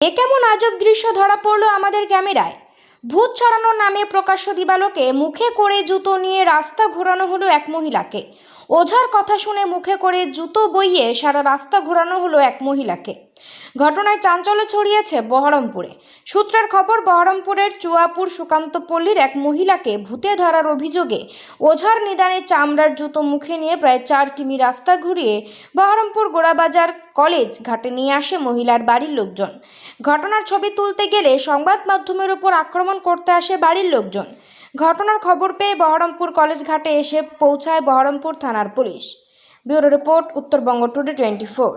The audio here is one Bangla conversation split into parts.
এ কেমন আজব দৃশ্য ধরা পড়ল আমাদের ক্যামেরায়? ভূত ছড়ানোর নামে প্রকাশ্য দিবালোকে মুখে করে জুতো নিয়ে রাস্তা ঘোরানো হলো এক মহিলাকে। ওঝার কথা শুনে মুখে করে জুতো বইয়ে সারা রাস্তা ঘোরানো হলো এক মহিলাকে। ঘটনায় চাঞ্চল্য ছড়িয়েছে বহরমপুরে। সূত্রের খবর, বহরমপুরের চুয়াপুর সুকান্তপল্লীর এক মহিলাকে ভূতে ধরার অভিযোগে ওঝার নিদানে চামড়ার জুতো মুখে নিয়ে প্রায় চার কিমি রাস্তা ঘুরিয়ে বহরমপুর গোড়াবাজার কলেজ ঘাটে নিয়ে আসে মহিলার বাড়ির লোকজন। ঘটনার ছবি তুলতে গেলে সংবাদ মাধ্যমের উপর আক্রমণ করতে আসে বাড়ির লোকজন। ঘটনার খবর পেয়ে বহরমপুর কলেজ ঘাটে এসে পৌঁছায় বহরমপুর থানার police. Bureau report, Uttarbanga today twenty four.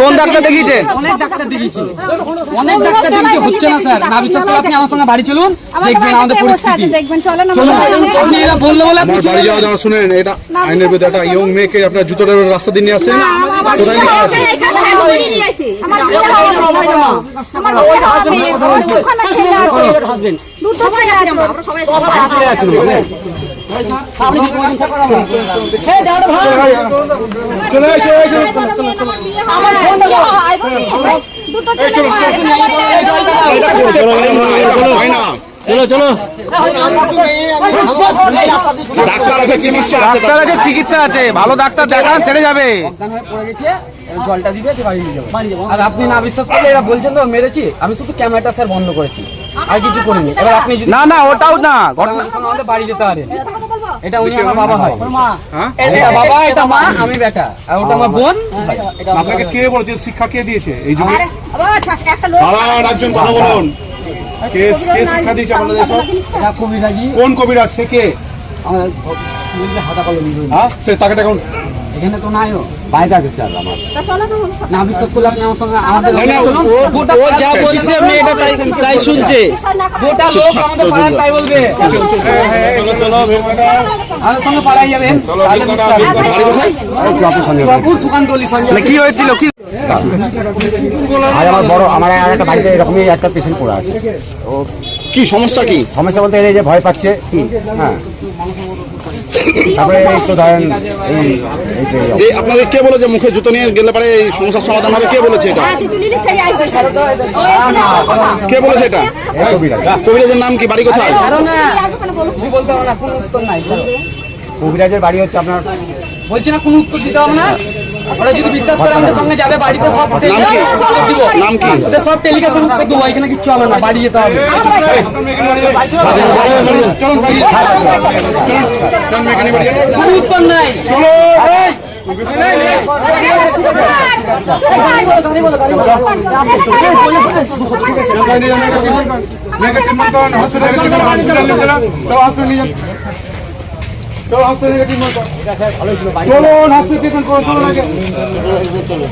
কোন ডাক্তার দেখিয়েছেন অনেক ডাক্তার দেখিয়েছি। অনেক ডাক্তার দেখিয়েছি হচ্ছে না স্যার। না বিশ্বাস করে আপনি আমার সঙ্গে বাড়ি চলুন। দেখবেন আমাদের পরিস্থিতি। দেখবেন চলেন চলুন। আপনি এরা বললে বলে আপনি বাড়ি যাওয়া যাওয়া শুনেন এটা আইনের বিরুদ্ধে একটা ইয়ং মেয়েকে আপনার জুতোটা রাস্তা দিয়ে নিয়ে আসছেন কোথায় দুটো ছেলে আছে। আমরা সবাই চলে চলে। ডাক্তার আছে চিকিৎসা আছে। ডাক্তার আছে চিকিৎসা আছে ভালো ডাক্তার দেখান ছেড়ে যাবে। জলটা দিবে বাড়ি নিয়ে যাব। আর আপনি না বিশ্বাস করলে এরা বলছেন তো মেরেছি। আমি শুধু ক্যামেরাটা স্যার বন্ধ করেছি। আর কিছু করিনি। এবার আপনি যদি না না ওটাও না। ঘটনা আমাদের আমাদের বাড়ি যেতে পারেন এটা উনি আমার বাবা হয়। হ্যাঁ? এটা বাবা এটা মা আমি বেটা। আর ওটা আমার বোন? আপনাকে কে বলেছে শিক্ষা কে দিয়েছে এই লোক দাঁড়ান একজন কথা বলুন। কে কে শিক্ষা দিয়েছে আপনাদের সব কবিরাজি। কোন কবিরাজ? সে কে? হাতা কলম হ্যাঁ? সে তাকে দেখুন। এখানে তো বাইরে আছে স্যার আমার। না বিশ্বাস করলে আপনি আমার সঙ্গে আমাদের। ও- যা বলছে মেয়েটা তাই তাই শুনছে। গোটা লোক আমাদের পাড়ার তাই বলবে। সঙ্গে পাড়ায় যাবেন। মানে কি হয়েছিল? কি আমার বড় আমার একটা বাড়িতে এরকমই একটা পেশেন্ট পড়ে আছে। ও কি সমস্যা কি? সমস্যা বলতে এই যে ভয় পাচ্ছে। হ্যাঁ। তারপরে এই তো ধরেন এই আপনাদের কে বলে যে মুখে জুতো নিয়ে গেলে পারে এই সমস্যার সমাধান হবে? কে বলেছে এটা? কে বলেছে এটা? কবিরাজের নাম কি? বাড়ি কোথায়? তুমি বলতে হবে না কোনো উত্তর নাই চলো। কবিরাজের বাড়ি হচ্ছে আপনার বলছি না কোনো উত্তর দিতে হবে না। ওরা যদি বিশ্বাস করে আমাদের সঙ্গে যাবে বাড়িতে সব নাম কি? সব টেলিকাস্ট উত্তর দেবো এখানে কিচ্ছু হবে না বাড়ি যেতে হবে। কোনো উত্তর নাই। হসপিটাল চলো হাসপাতালে ট্রিটমেন্ট করো? চলো হাসপাতালে ট্রিটমেন্ট করো? চলো